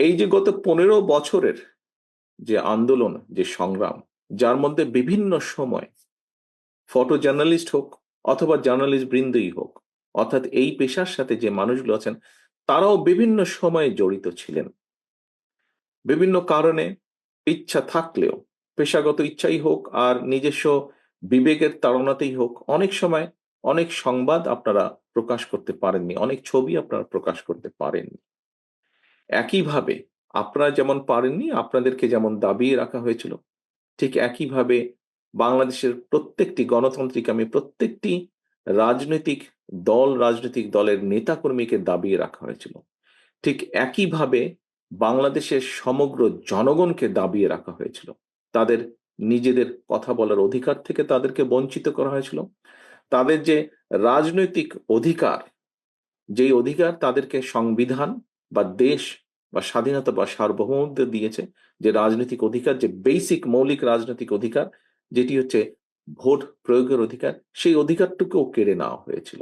এই যে গত পনেরো বছরের যে আন্দোলন, যে সংগ্রাম, যার মধ্যে বিভিন্ন সময় ফটো জার্নালিস্ট হোক অথবা জার্নালিস্ট বৃন্দই হোক, অর্থাৎ এই পেশার সাথে যে মানুষগুলো আছেন, তারাও বিভিন্ন সময়ে জড়িত ছিলেন। বিভিন্ন কারণে ইচ্ছা থাকলেও, পেশাগত ইচ্ছাই হোক আর নিজস্ব বিবেকের তাড়নাতেই হোক, অনেক সময় অনেক সংবাদ আপনারা প্রকাশ করতে পারেননি, অনেক ছবি আপনারা প্রকাশ করতে পারেননি। একইভাবে আপনারা যেমন পারেননি, আপনাদেরকে যেমন দাবিয়ে রাখা হয়েছিল, ঠিক একইভাবে বাংলাদেশের প্রত্যেকটি গণতান্ত্রিক আমি প্রত্যেকটি রাজনৈতিক দল, রাজনৈতিক দলের নেতাকর্মীকে দাবিয়ে রাখা হয়েছিল। ঠিক একইভাবে বাংলাদেশের সমগ্র জনগণকে দাবিয়ে রাখা হয়েছিল। তাদের নিজেদের কথা বলার অধিকার থেকে তাদেরকে বঞ্চিত করা হয়েছিল। তাদের যে রাজনৈতিক অধিকার, যেই অধিকার তাদেরকে সংবিধান বা দেশ বা স্বাধীনতা বা সার্বভৌমত্ব দিয়েছে যে রাজনৈতিক অধিকার, যে বেসিক মৌলিক রাজনৈতিক অধিকার, যেটি হচ্ছে ভোট প্রয়োগের অধিকার, সেই অধিকারটুকুও কেড়ে নেওয়া হয়েছিল।